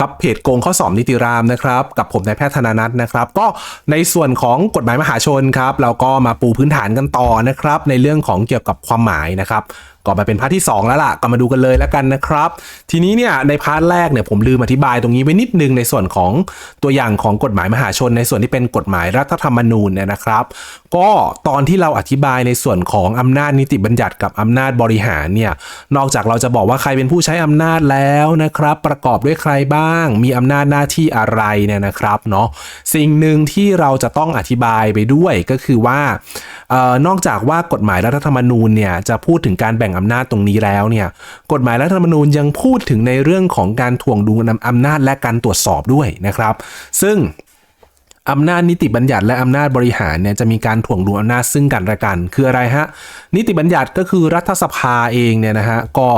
กับเพจโกงข้อสอบนิติรามนะครับกับผมนายแพทย์ธนานัทนะครับ ก็ในส่วนของกฎหมายมหาชนครับเราก็มาปูพื้นฐานกันต่อนะครับในเรื่องของเกี่ยวกับความหมายนะครับก็มาเป็นพาร์ทที่ 2 แล้วล่ะก็มาดูกันเลยแล้วกันนะครับ ทีนี้เนี่ยในพาร์ทแรกเนี่ยผมลืมอธิบายตรงนี้ไว้นิดนึงในส่วนของตัวอย่างของกฎหมายมหาชน ในส่วนที่เป็นกฎหมายรัฐธรรมนูญเนี่ยนะครับ ก็ตอนที่เราอธิบายในส่วนของอำนาจนิติบัญญัติกับอำนาจบริหารเนี่ยนอกจากเราจะบอกว่าใครเป็นผู้ใช้อำนาจแล้วนะครับ ประกอบด้วยใครบ้าง มีอำนาจหน้าที่อะไรเนี่ยนะครับเนาะสิ่งหนึ่งที่เราจะต้องอธิบายไปด้วยก็คือว่าออนอกจากว่ากฎหมายรัฐธรรมนูญเนี่ยจะพูดถึงการแบ่งอำนาจตรงนี้แล้วเนี่ยกฎหมายรัฐธรรมนูญยังพูดถึงในเรื่องของการถ่วงดุลอำนาจและการตรวจสอบด้วยนะครับ ซึ่งอำนาจนิติบัญญัติและอำนาจบริหารเนี่ยจะมีการถ่วงดุลอำนาจซึ่งกันและกัน คืออะไรฮะ นิติบัญญัติก็คือรัฐสภาเองเนี่ยนะฮะก็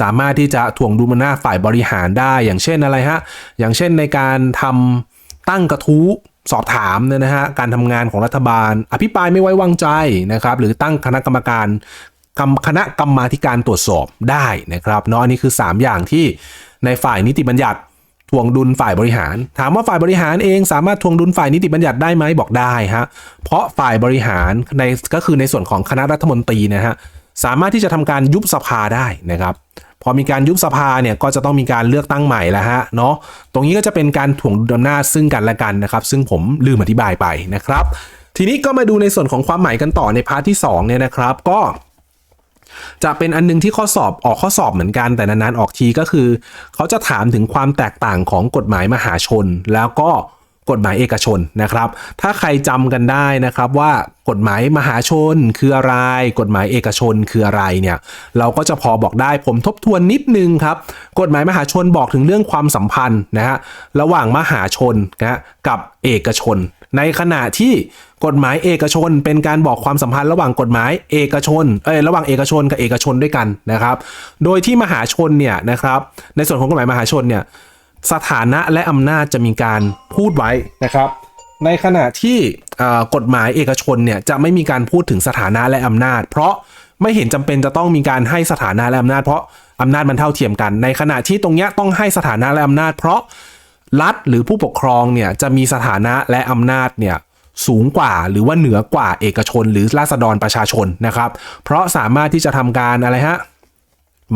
สามารถที่จะถ่วงดุลอำนาจฝ่ายบริหารได้ อย่างเช่นอะไรฮะอย่างเช่นในการทำตั้งกระทู้สอบถามเนี่ยนะฮะการทำงานของรัฐบาล อภิปรายไม่ไว้วางใจนะครับหรือตั้งคณะกรรมการ คณะกรรมาธิการตรวจสอบได้นะครับเนาะอันนี้คือ 3 อย่างที่ในฝ่ายนิติบัญญัติทวงดุลฝ่ายบริหาร ถามว่าฝ่ายบริหารเองสามารถทวงดุลฝ่ายนิติบัญญัติได้ไหมบอกได้ฮะเพราะฝ่ายบริหารในก็คือในส่วนของคณะรัฐมนตรีนะฮะสามารถที่จะทำการยุบสภาได้นะครับ พอมีการยุบสภาเนี่ยก็จะต้องมีการเลือกตั้งใหม่แล้วฮะเนาะตรงนี้ก็จะเป็นการถ่วงดุลอำนาจซึ่งกันและกันนะครับ ซึ่งผมลืมอธิบายไปนะครับ ทีนี้ก็มาดูในส่วนของความหมายกันต่อในพาร์ทที่2เนี่ยนะครับ ก็ จะเป็นอันนึงที่ข้อสอบออกข้อสอบเหมือนกันแต่นานๆออกทีก็คือ เขาจะถามถึงความแตกต่างของกฎหมายมหาชน แล้วก็กฎหมายเอกชนนะครับ ถ้าใครจำกันได้นะครับว่ากฎหมายมหาชนคืออะไร กฎหมายเอกชนคืออะไรเนี่ย เราก็จะพอบอกได้ผมทบทวนนิดนึงครับ กฎหมายมหาชนบอกถึงเรื่องความสัมพันธ์นะฮะระหว่างมหาชนนะฮะกับเอกชน ในขณะที่กฎหมายเอกชน เป็นการบอกความสัมพันธ์ระหว่างกฎหมายเอกชนเอ้ยระหว่างเอกชนกับเอกชนด้วยกันนะครับ โดยที่มหาชนเนี่ยนะครับในส่วนของกฎหมายมหาชนเนี่ยสถานะและอำนาจจะมีการพูดไว้นะครับในขณะที่กฎหมายเอกชนเนี่ยจะไม่มีการพูดถึงสถานะและอำนาจ เพราะไม่เห็นจำเป็นจะต้องมีการให้สถานะและอำนาจ เพราะอำนาจมันเท่าเทียมกัน ในขณะที่ตรงเนี้ยต้องให้สถานะและอำนาจ เพราะ รัฐหรือผู้ปกครองเนี่ยจะมีสถานะและอำนาจเนี่ยสูงกว่าหรือว่าเหนือกว่าเอกชน หรือราษฎรประชาชนนะครับ เพราะสามารถที่จะทำการอะไรฮะ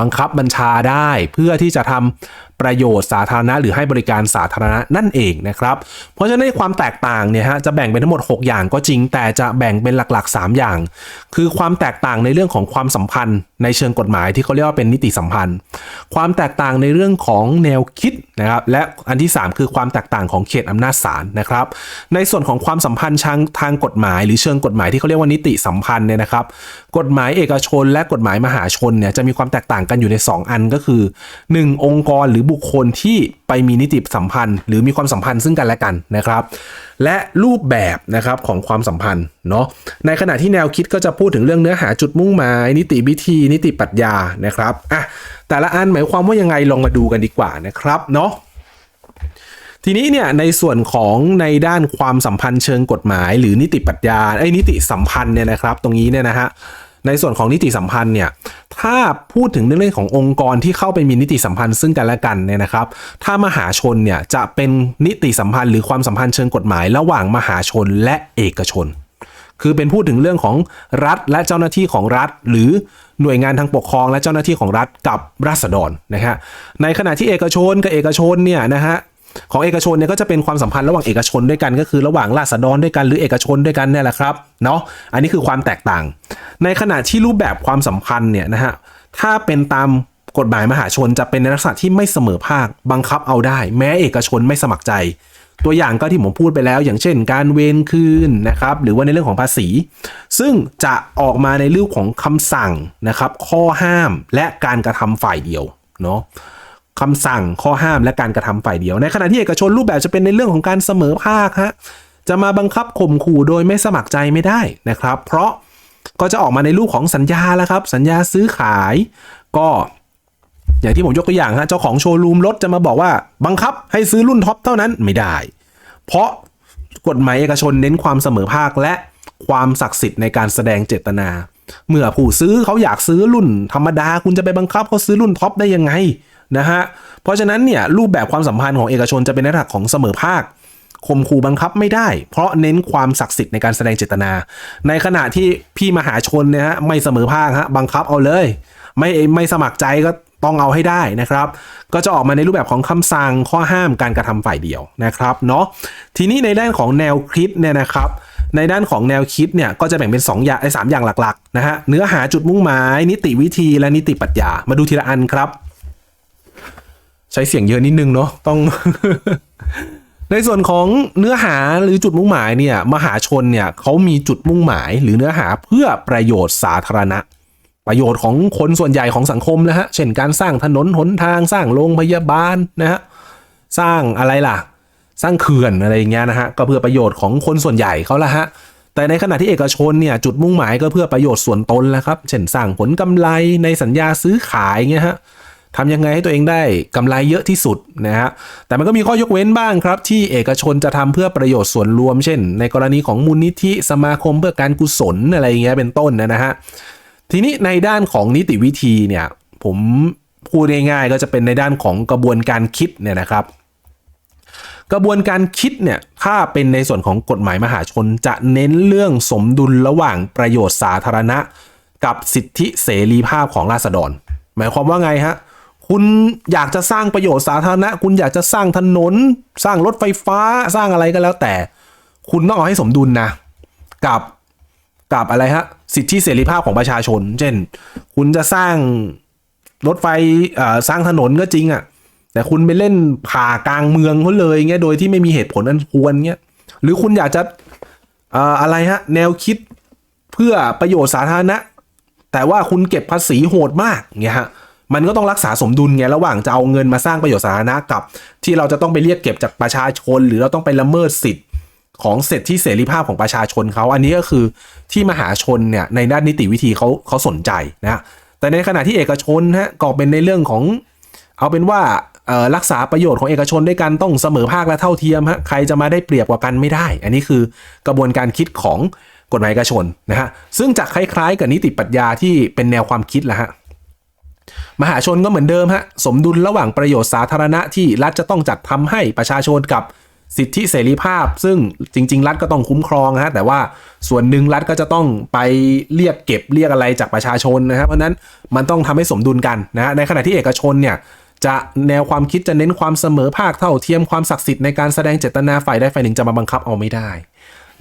บังคับบัญชาได้เพื่อที่จะทำ ประโยชน์สาธารณะ หรือให้บริการสาธารณะนั่นเองนะครับ เพราะฉะนั้นความแตกต่างเนี่ยฮะจะแบ่งเป็นทั้งหมด 6 อย่างก็จริง แต่จะแบ่งเป็นหลักๆ 3 อย่าง คือความแตกต่างในเรื่องของความสัมพันธ์ ในเชิงกฎหมายที่เขาเรียกว่าเป็นนิติสัมพันธ์ ความแตกต่างในเรื่องของแนวคิดนะครับและอันที่ 3 คือความแตกต่างของเขตอำนาจศาลนะครับ ในส่วนของความสัมพันธ์ทางทางกฎหมาย หรือเชิงกฎหมายที่เขาเรียกว่านิติสัมพันธ์เนี่ยนะครับ กฎหมายเอกชน และกฎหมายมหาชนเนี่ยจะมีความแตกต่างกันอยู่ใน 2 อันก็คือ 1 องค์กรหรือบุคคลที่ไปมีนิติสัมพันธ์ หรือมีความสัมพันธ์ซึ่งกันและกันนะครับ และรูปแบบนะครับของความสัมพันธ์เนาะในขณะที่แนวคิดก็จะพูดถึงเรื่องเนื้อหาจุดมุ่งหมาย นิติวิธี นิติปรัชญานะครับอะแต่ละอันหมายความว่ายังไงลองมาดูกันดีกว่านะครับเนาะทีนี้เนี่ยในส่วนของในด้านความสัมพันธ์เชิงกฎหมาย หรือนิติปรัชญาไอ้นิติสัมพันธ์เนี่ยนะครับ ตรงนี้เนี่ยนะฮะ ในส่วนของนิติสัมพันธ์เนี่ยถ้าพูดถึงเรื่องขององค์กรที่เข้าไปมีนิติสัมพันธ์ซึ่งกันและกันเนี่ยนะครับ ถ้ามหาชนเนี่ยจะเป็นนิติสัมพันธ์หรือความสัมพันธ์เชิงกฎหมายระหว่างมหาชนและเอกชน คือเป็นพูดถึงเรื่องของรัฐและเจ้าหน้าที่ของรัฐ หรือหน่วยงานทางปกครองและเจ้าหน้าที่ของรัฐกับราษฎรนะฮะในขณะที่เอกชนกับเอกชนเนี่ยนะฮะ ของเอกชนเนี่ยก็จะเป็นความสัมพันธ์ระหว่างเอกชนด้วยกันก็คือระหว่างราษฎรด้วยกันหรือเอกชนด้วยกันเนี่ยแหละครับเนาะอันนี้คือความแตกต่าง ในขณะที่รูปแบบความสัมพันธ์เนี่ยนะฮะถ้าเป็นตามกฎหมายมหาชนจะเป็นในลักษณะที่ไม่เสมอภาคบังคับเอาได้ แม้เอกชนไม่สมัครใจ ตัวอย่างก็ที่ผมพูดไปแล้ว อย่างเช่น การเวนคืนนะครับหรือว่าในเรื่องของภาษี ซึ่งจะออกมาในรูปของคำสั่งนะครับข้อห้ามและการกระทำฝ่ายเดียวเนาะ คำสั่งข้อห้ามและการกระทำฝ่ายเดียว ในขณะที่เอกชนรูปแบบจะเป็นในเรื่องของการเสมอภาคฮะจะมาบังคับข่มขู่โดยไม่สมัครใจไม่ได้นะครับ เพราะก็จะออกมาในรูปของสัญญาแล้วครับ สัญญาซื้อขาย ก็อย่างที่ผมยกตัวอย่างฮะเจ้าของโชว์รูมรถจะมาบอกว่าบังคับให้ซื้อรุ่นท็อปเท่านั้นไม่ได้ เพราะกฎหมายเอกชนเน้นความเสมอภาคและความศักดิ์สิทธิ์ในการแสดงเจตนา เมื่อผู้ซื้อเขาอยากซื้อรุ่นธรรมดา คุณจะไปบังคับเขาซื้อรุ่นท็อปได้ยังไง นะฮะ เพราะฉะนั้นเนี่ยรูปแบบความสัมพันธ์ของเอกชนจะเป็นในลักษณะของเสมอภาคข่มขู่บังคับไม่ได้ เพราะเน้นความศักดิ์สิทธิ์ในการแสดงเจตนา ในขณะที่พี่มหาชนเนี่ยฮะไม่เสมอภาคฮะบังคับเอาเลย ไม่ไม่สมัครใจก็ต้องเอาให้ได้นะครับ ก็จะออกมาในรูปแบบของคำสั่งข้อห้ามการกระทำฝ่ายเดียวนะครับเนาะทีนี้ในด้านของแนวคิดเนี่ยนะครับ ในด้านของแนวคิดเนี่ยก็จะแบ่งเป็น 2 อย่างไอ้สามอย่างหลักๆนะฮะเนื้อหาจุดมุ่งหมาย นิติวิธีและนิติปรัชญามาดูทีละอันครับ ใช้เสียงเยอะนิดนึงเนาะต้อง ในส่วนของเนื้อหาหรือจุดมุ่งหมายเนี่ยมหาชนเนี่ยเขามีจุดมุ่งหมาย หรือเนื้อหาเพื่อประโยชน์สาธารณะ ประโยชน์ของคนส่วนใหญ่ของสังคมนะฮะเช่นการสร้างถนนหนทางสร้างโรงพยาบาลนะฮะสร้างอะไรล่ะ สร้างเขื่อนอะไรอย่างเงี้ยนะฮะก็เพื่อประโยชน์ของคนส่วนใหญ่เขาละฮะแต่ในขณะที่เอกชนเนี่ยจุดมุ่งหมายก็เพื่อประโยชน์ส่วนตนแหละครับ เช่นสร้างผลกำไรในสัญญาซื้อขายเงี้ยฮะ ทำยังไงให้ตัวเองได้กำไรเยอะที่สุดนะฮะแต่มันก็มีข้อยกเว้นบ้างครับ ที่เอกชนจะทำเพื่อประโยชน์ส่วนรวม เช่น ในกรณีของมูลนิธิสมาคมเพื่อการกุศลอะไรอย่างเงี้ยเป็นต้นนะฮะทีนี้ในด้านของนิติวิธีเนี่ยผมพูดง่ายๆก็จะเป็นในด้านของกระบวนการคิดเนี่ยนะครับกระบวนการคิดเนี่ยถ้าเป็นในส่วนของกฎหมายมหาชน จะเน้นเรื่องสมดุลระหว่างประโยชน์สาธารณะ กับสิทธิเสรีภาพของราษฎร หมายความว่าไงฮะ คุณอยากจะสร้างประโยชน์สาธารณะ คุณอยากจะสร้างถนน สร้างรถไฟฟ้าสร้างอะไรก็แล้วแต่ คุณต้องเอาให้สมดุลนะ กับกับอะไรฮะสิทธิเสรีภาพของประชาชน เช่น คุณจะสร้างรถไฟสร้างถนนก็จริงอะ่ะ แต่คุณไปเล่นผ่ากลางเมืองเขาเลยเงี้ยโดยที่ไม่มีเหตุผลอันควรเงี้ยหรือคุณอยากจะอะไรฮะแนวคิดเพื่อประโยชน์สาธารณะ แต่ว่าคุณเก็บภาษีโหดมากเงี้ยฮะ มันก็ต้องรักษาสมดุลไงระหว่างจะเอาเงินมาสร้างประโยชน์สาธารณะกับ ที่เราจะต้องไปเรียกเก็บจากประชาชน หรือเราต้องไปละเมิดสิทธิ์ของเสร็จที่เสรีภาพของประชาชนเขาอันนี้ก็คือที่มหาชนเนี่ยในด้านนิติวิธีเขาเขาสนใจนะแต่ในขณะที่เอกชนฮะก็เป็นในเรื่องของ เอาเป็นว่ารักษาประโยชน์ของเอกชนด้วยกันต้องเสมอภาคและเท่าเทียมฮะใครจะมาได้เปรียบกว่ากันไม่ได้ อันนี้คือกระบวนการคิดของกฎหมายเอกชนนะฮะซึ่งจะคล้ายๆ กับนิติปรัชญาที่เป็นแนวความคิดแหละฮะ มหาชนก็เหมือนเดิมฮะสมดุลระหว่างประโยชน์สาธารณะที่รัฐจะต้องจัดทำให้ประชาชนกับสิทธิเสรีภาพ ซึ่งจริง ๆ รัฐก็ต้องคุ้มครองฮะแต่ว่าส่วนหนึ่งรัฐก็จะต้องไปเรียกเก็บเรียกอะไรจากประชาชนนะครับเพราะนั้นมันต้องทำให้สมดุลกันนะฮะในขณะที่เอกชนเนี่ยจะแนวความคิดจะเน้นความเสมอภาคเท่าเทียมความศักดิ์สิทธิ์ในการแสดงเจตนาฝ่ายใดฝ่ายหนึ่งจะมาบังคับเอาไม่ได้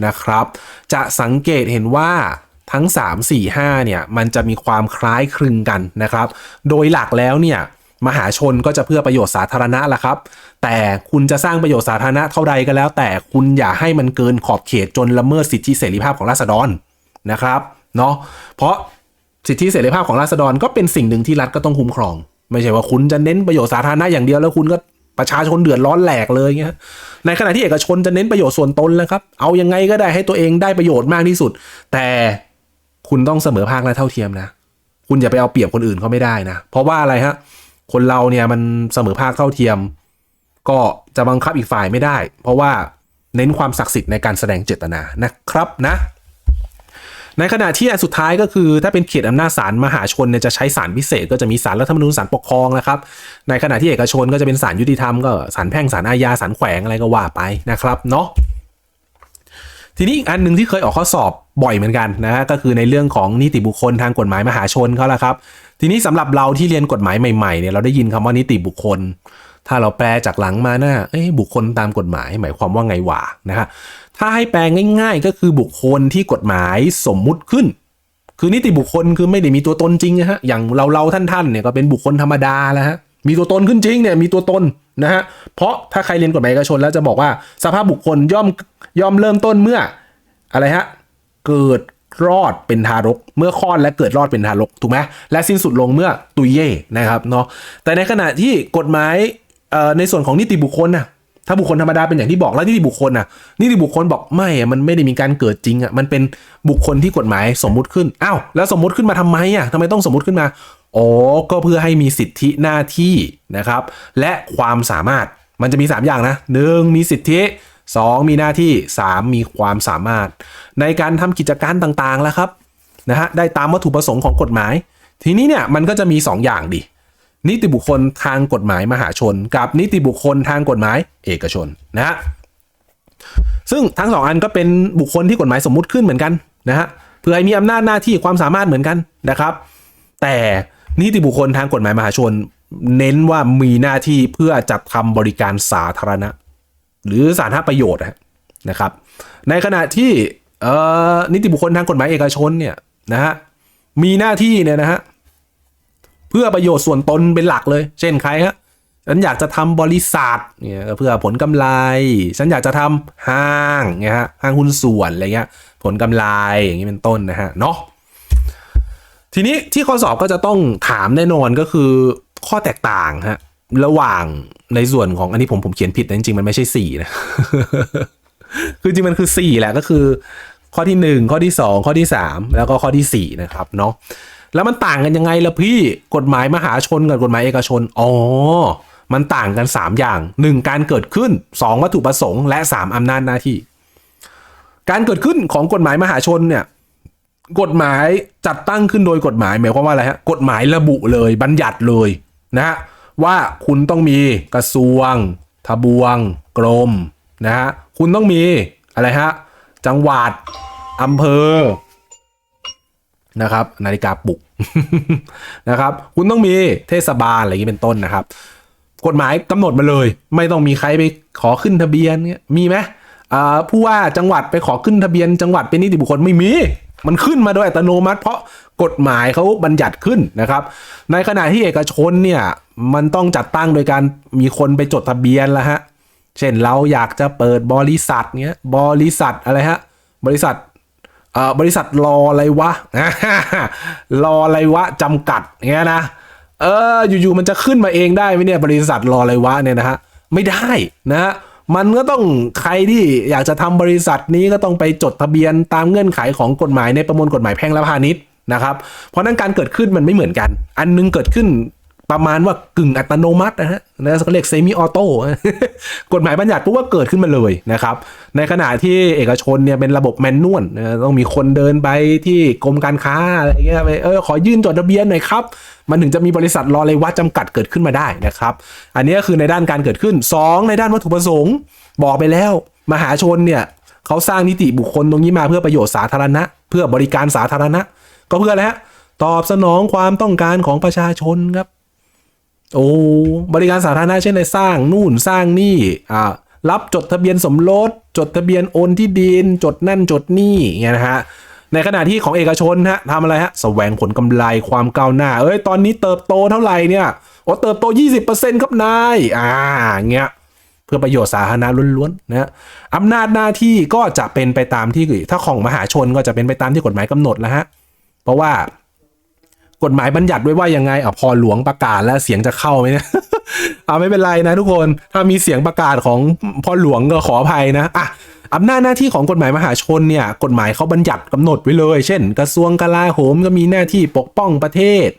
นะครับ จะสังเกตเห็นว่า ทั้ง 3 4 5เนี่ยมันจะมีความคล้ายคลึงกันนะครับ โดยหลักแล้วเนี่ยมหาชนก็จะเพื่อประโยชน์สาธารณะละครับ แต่คุณจะสร้างประโยชน์สาธารณะเท่าใดก็แล้ว แต่คุณอย่าให้มันเกินขอบเขตจนละเมิดสิทธิเสรีภาพของราษฎรนะครับเนาะเพราะสิทธิเสรีภาพของราษฎรก็เป็นสิ่งหนึ่งที่รัฐก็ต้องคุ้มครอง ไม่ใช่ว่าคุณจะเน้นประโยชน์สาธารณะอย่างเดียวแล้วคุณก็ประชาชนเดือดร้อนแหลกเลยเงี้ย ในขณะที่เอกชนจะเน้นประโยชน์ส่วนตนแล้วครับ เอายังไงก็ได้ให้ตัวเองได้ประโยชน์มากที่สุด แต่ คุณต้องเสมอภาคและเท่าเทียมนะ คุณอย่าไปเอาเปรียบคนอื่นเขาไม่ได้นะ เพราะว่าอะไรฮะ คนเราเนี่ยมันเสมอภาคเท่าเทียม ก็จะบังคับอีกฝ่ายไม่ได้ เพราะว่าเน้นความศักดิ์สิทธิ์ในการแสดงเจตนานะครับนะในขณะที่อันสุดท้ายก็คือถ้าเป็นเขตอำนาจศาลมหาชนเนี่ยจะใช้ศาลพิเศษ ก็จะมีศาลรัฐธรรมนูญศาลปกครองนะครับ ในขณะที่เอกชนก็จะเป็นศาลยุติธรรมก็ศาลแพ่งศาลอาญาศาลแขวงอะไรก็ว่าไปนะครับเนาะทีนี้อีกอันหนึ่งที่เคยออกข้อสอบ บ่อยเหมือนกันนะฮะก็คือในเรื่องของนิติบุคคลทางกฎหมายมหาชนเขาละครับ ทีนี้สำหรับเราที่เรียนกฎหมายใหม่ๆเนี่ยเราได้ยินคำว่านิติบุคคล ถ้าเราแปลจากหลังมาหน้าเอ้บุคคลตามกฎหมายหมายความว่าไงวะนะฮะถ้าให้แปลง่าย ๆ ก็คือบุคคลที่กฎหมายสมมุติขึ้น คือนิติบุคคลคือไม่ได้มีตัวตนจริงนะฮะอย่างเราเราท่านๆเนี่ยก็เป็นบุคคลธรรมดาแล้วฮะมีตัวตนขึ้นจริงเนี่ยมีตัวตนนะฮะเพราะถ้าใครเรียนกฎหมายเอกชนแล้วจะบอกว่าสภาพบุคคลย่อมย่อมเริ่มต้นเมื่ออะไรฮะ เกิดรอดเป็นทารก เมื่อคลอดและเกิดรอดเป็นทารกถูกไหมและสิ้นสุดลงเมื่อตุยเย่นะครับเนาะแต่ในขณะที่กฎหมายในส่วนของนิติบุคคลนะถ้าบุคคลธรรมดาเป็นอย่างที่บอกแล้วนิติบุคคลนะนิติบุคคลบอกไม่อะมันไม่ได้มีการเกิดจริงอะมันเป็นบุคคลที่กฎหมายสมมุติขึ้นอ้าวแล้วสมมุติขึ้นมาทำไมอะทำไมต้องสมมุติขึ้นมาอ๋อก็เพื่อให้มีสิทธิหน้าที่นะครับ และความสามารถมันจะมี 3 อย่างนะหนึ่งมีสิทธิ 2 มีหน้าที่ 3 มีความสามารถ ในการทำกิจการต่างๆแล้วครับนะฮะได้ตามวัตถุประสงค์ของกฎหมาย ทีนี้เนี่ยมันก็จะมี 2 อย่างดินิติบุคคลทางกฎหมายมหาชน กับนิติบุคคลทางกฎหมายเอกชนนะฮะซึ่งทั้งสองอันก็เป็นบุคคลที่กฎหมายสมมุติขึ้นเหมือนกันนะฮะเพื่อให้มีอำนาจหน้าที่ความสามารถเหมือนกันนะครับ แต่นิติบุคคลทางกฎหมายมหาชน เน้นว่ามีหน้าที่เพื่อจัดทำบริการสาธารณะ หรือสาธารณประโยชน์นะครับ ในขณะที่นิติบุคคลทางกฎหมายเอกชนเนี่ยนะฮะมีหน้าที่เนี่ยนะฮะเพื่อประโยชน์ส่วนตนเป็นหลักเลย เช่นใครฮะฉันอยากจะทำบริษัทเนี่ยเพื่อผลกำไร ฉันอยากจะทำห้างเนี่ยฮะห้างหุ้นส่วนอะไรเงี้ยผลกำไรอย่างนี้เป็นต้นนะฮะเนาะทีนี้ที่ข้อสอบก็จะต้องถามแน่นอนก็คือข้อแตกต่างฮะ ระหว่างในส่วนของอันนี้ผมผมเขียนผิดแต่จริงๆ มันไม่ใช่สี่นะ คือจริงมันคือสี่แหละก็คือ ข้อที่หนึ่งข้อที่สองข้อที่สามแล้วก็ข้อที่สี่นะครับเนาะแล้วมันต่างกันยังไงล่ะพี่กฎหมายมหาชนกับกฎหมายเอกชนอ๋อมันต่างกัน 3 อย่าง 1. การเกิดขึ้น 2. วัตถุประสงค์ และ 3. อำนาจหน้าที่ การเกิดขึ้นของกฎหมายมหาชนเนี่ยกฎหมายจัดตั้งขึ้นโดยกฎหมายหมายความว่าอะไรฮะกฎหมายระบุเลยบัญญัติเลยนะฮะ ว่าคุณต้องมีกระทรวง ทบวง กรมนะฮะคุณต้องมีอะไรฮะจังหวัดอำเภอนะครับ นาฬิกาปลุกนะครับ คุณต้องมีเทศบาลอะไรอย่างนี้เป็นต้นนะครับ กฎหมายกำหนดมาเลย ไม่ต้องมีใครไปขอขึ้นทะเบียนเนี่ยมีไหมผู้ว่าจังหวัดไปขอขึ้นทะเบียน จังหวัดเป็นนิติบุคคลไม่มี มันขึ้นมาโดยอัตโนมัติ เพราะกฎหมายเขาบัญญัติขึ้นนะครับ ในขณะที่เอกชนเนี่ยมันต้องจัดตั้งโดยการมีคนไปจดทะเบียนแล้วฮะเช่นเราอยากจะเปิดบริษัทเนี้ยบริษัทอะไรฮะบริษัทเอ่อบริษัทรออะไรวะรออะไรวะจำกัดเงี้ยนะเอออยู่ๆมันจะขึ้นมาเองได้ไหมเนี่ยบริษัทรออะไรวะเนี่ยนะฮะไม่ได้นะฮะ มันก็ต้องใครที่อยากจะทำบริษัทนี้ก็ต้องไปจดทะเบียนตามเงื่อนไขของกฎหมายในประมวลกฎหมายแพ่งและพาณิชย์นะครับ เพราะนั้นการเกิดขึ้นมันไม่เหมือนกัน อันนึงเกิดขึ้น ประมาณว่ากึ่งอัตโนมัตินะฮะนะเขาเรียกเซมิออโต้กฎหมายบัญญัติปุ๊บว่าเกิดขึ้นมาเลยนะครับ ในขณะที่เอกชนเนี่ยเป็นระบบแมนนวลต้องมีคนเดินไปที่กรมการค้าอะไรเงี้ยไปเออขอยื่นจดทะเบียนหน่อยครับ มันถึงจะมีบริษัทรอเลยวัดจำกัดเกิดขึ้นมาได้นะครับ อันนี้ก็คือในด้านการเกิดขึ้น 2 ในด้านวัตถุประสงค์บอกไปแล้ว มหาชนเนี่ยเขาสร้างนิติบุคคลตรงนี้มาเพื่อประโยชน์สาธารณะ เพื่อบริการสาธารณะ ก็เพื่ออะไรฮะตอบสนองความต้องการของประชาชนครับ โอ้บริการสาธารณะเช่นในสร้างนู่นสร้างนี่อ่ารับจดทะเบียนสมรสจดทะเบียนโอนที่ดิน จดนั่นจดนี่เงี้ยนะฮะในขณะที่ของเอกชนฮะทำอะไรฮะแสวงผลกำไรความก้าวหน้า เอ้ยตอนนี้เติบโตเท่าไหร่เนี่ยโอ้เติบโต 20%ครับนายอ่าเงี้ยเพื่อประโยชน์สาธารณะล้วนๆนะอำนาจหน้าที่ก็จะเป็นไปตามที่ถ้าของมหาชนก็จะเป็นไปตามที่กฎหมายกำหนดแล้วฮะเพราะว่า กฎหมายบัญญัติไว้ว่ายังไงอะพอหลวงประกาศแล้วเสียงจะเข้าไหมเนี่ยเอาไม่เป็นไรนะทุกคนถ้ามีเสียงประกาศของพอหลวงก็ขออภัยนะอะอำนาจหน้าที่ของกฎหมายมหาชนเนี่ยกฎหมายเขาบัญญัติกำหนดไว้เลย เช่น กระทรวงกลาโหมก็มีหน้าที่ปกป้องประเทศ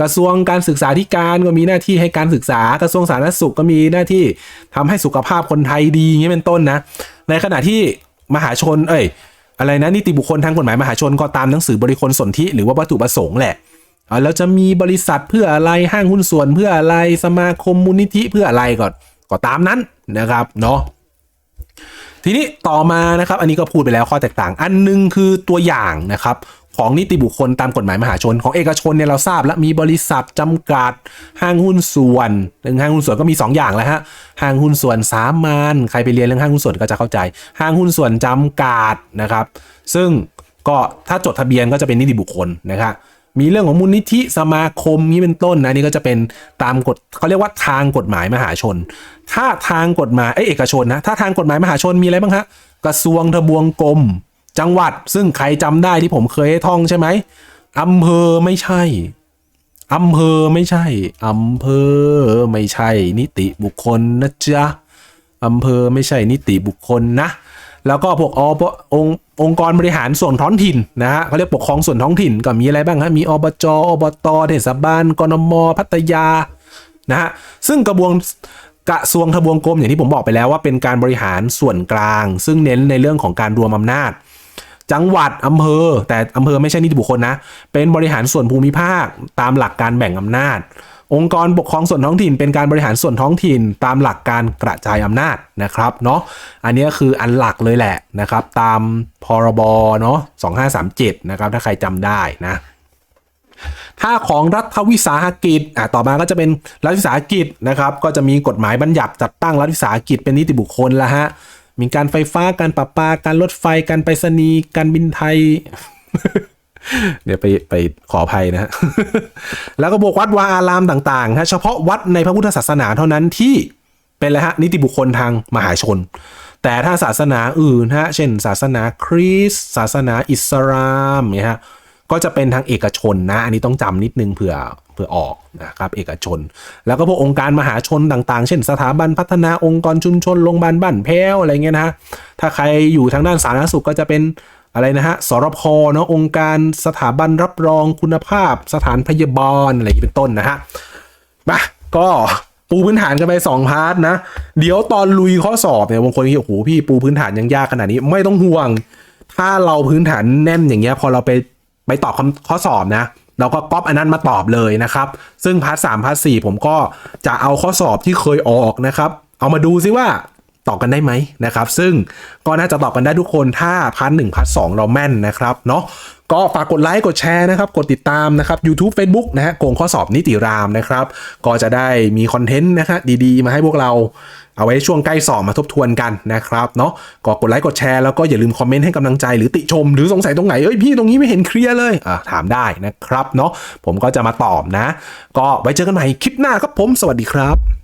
กระทรวงการศึกษาธิการก็มีหน้าที่ให้การศึกษา กระทรวงสาธารณสุขก็มีหน้าที่ทำให้สุขภาพคนไทยดีอย่างนี้เป็นต้นนะ ในขณะที่มหาชน เอ้ยอะไรนะนิติบุคคลทางกฎหมายมหาชนก็ตามหนังสือบริคลสนธิหรือว่าวัตถุประสงค์แหละ แล้วจะมีบริษัทเพื่ออะไรห้างหุ้นส่วนเพื่ออะไรสมาคมมูลนิธิเพื่ออะไรก่อนก็ตามนั้นนะครับเนาะทีนี้ต่อมานะครับอันนี้ก็พูดไปแล้วข้อแตกต่าง อันนึงคือตัวอย่างนะครับของนิติบุคคลตามกฎหมายมหาชน ของเอกชนเนี่ยเราทราบแล้วมีบริษัทจำกัดห้างหุ้นส่วนหนึ่งห้างหุ้นส่วนก็มี 2 อย่างแล้วฮะห้างหุ้นส่วนสามัญใครไปเรียนเรื่องห้างหุ้นส่วนก็จะเข้าใจ ห้างหุ้นส่วนจำกัดนะครับ ซึ่งก็ถ้าจดทะเบียนก็จะเป็นนิติบุคคลนะครับ มีเรื่องของมูลนิธิสมาคมนี้เป็นต้นนะนี่ก็จะเป็นตามกฎเขาเรียกว่าทางกฎหมายมหาชน ถ้าทางกฎหมายเอกชนนะถ้าทางกฎหมายมหาชนมีอะไรบ้างฮะกระทรวงทบวงกรมจังหวัด ซึ่งใครจำได้ที่ผมเคยให้ท่องใช่ไหมอำเภอไม่ใช่อำเภอไม่ใช่อำเภอไม่ใช่นิติบุคคลนะจ๊ะอำเภอไม่ใช่นิติบุคคลนะ แล้วก็พวกอององค์กรบริหารส่วนท้องถิ่นนะฮะเขาเรียกปกครองส่วนท้องถิ่นก็มีอะไรบ้างฮะมีอบจอบตเทศบาลกนมพัทยานะฮะซึ่งกระบวนกระทรวงทบวงกรมอย่างที่ผมบอกไปแล้วว่าเป็นการบริหารส่วนกลาง ซึ่งเน้นในเรื่องของการรวมอำนาจ จังหวัดอำเภอ แต่อำเภอไม่ใช่นิติบุคคลนะ เป็นบริหารส่วนภูมิภาคตามหลักการแบ่งอำนาจ องค์กรปกครองส่วนท้องถิ่น เป็นการบริหารส่วนท้องถิ่น ตามหลักการกระจายอำนาจนะครับเนาะอันนี้คืออันหลักเลยแหละนะครับ ตามพรบเนาะ2537 นะครับ ถ้าใครจำได้นะถ้าของรัฐวิสาหกิจอะต่อมาก็จะเป็นรัฐวิสาหกิจนะครับ ก็จะมีกฎหมายบัญญัติจัดตั้งรัฐวิสาหกิจเป็นนิติบุคคลละฮะ มีการไฟฟ้า การประปา การรถไฟ การไปรษณีย์ การบินไทย เดี๋ยวไปไปขออภัยนะฮะแล้วก็บวกวัดวาอารามต่างๆนะเฉพาะวัดในพระพุทธศาสนาเท่านั้นที่เป็นอะไรฮะนิติบุคคลทางมหาชน แต่ถ้าศาสนาอื่นฮะเช่น ศาสนาคริสต์ศาสนาอิสลามเนี่ยฮะก็จะเป็นทางเอกชนนะอันนี้ต้องจำนิดนึงเผื่อเผื่อออกนะครับเอกชน แล้วก็พวกองค์การมหาชนต่างๆ เช่น สถาบันพัฒนาองค์กรชุมชนโรงพยาบาลบ้านแพ้วอะไรเงี้ยนะถ้าใครอยู่ทางด้านสาธารณสุขก็จะเป็น อะไรนะฮะสรพเนาะองค์การสถาบันรับรองคุณภาพ สถานพยาบาลอะไรอย่เป็นต้นนะฮะมาก็ปูพื้นฐานกันไป 2 พาร์ทนะ เดี๋ยวตอนลุยข้อสอบเนี่ยบางคนคิดโอ้โหพี่ปูพื้นฐานยังยากขนาดนี้ไม่ต้องห่วง ถ้าเราพื้นฐานแน่นอย่างเงี้ยพอเราไปไปตอบข้อสอบนะเราก็ก๊อปอันนั้นมาตอบเลยนะครับ ซึ่งพาร์ทสามพาร์ทสี่ผมก็จะเอาข้อสอบที่เคยออกนะครับ เอามาดูซิว่า ตอบกันได้ไหมนะครับ ซึ่งก็น่าจะตอบกันได้ทุกคนถ้าพาร์ทหนึ่งพาร์ทสองเราแม่นนะครับเนาะก็ฝากกดไลค์กดแชร์นะครับกดติดตามนะครับ YouTube Facebook นะฮะโกงข้อสอบนิติรามนะครับ ก็จะได้มีคอนเทนต์นะฮะดีๆ มาให้พวกเราเอาไว้ช่วงใกล้สอบมาทบทวนกันนะครับเนาะก็กดไลค์กดแชร์แล้วก็อย่าลืมคอมเมนต์ให้กำลังใจหรือติชม หรือสงสัยตรงไหนเอ้ยพี่ตรงนี้ไม่เห็นเคลียร์เลยอะถามได้นะครับเนาะผมก็จะมาตอบนะ ก็ไว้เจอกันใหม่คลิปหน้าครับผมสวัสดีครับ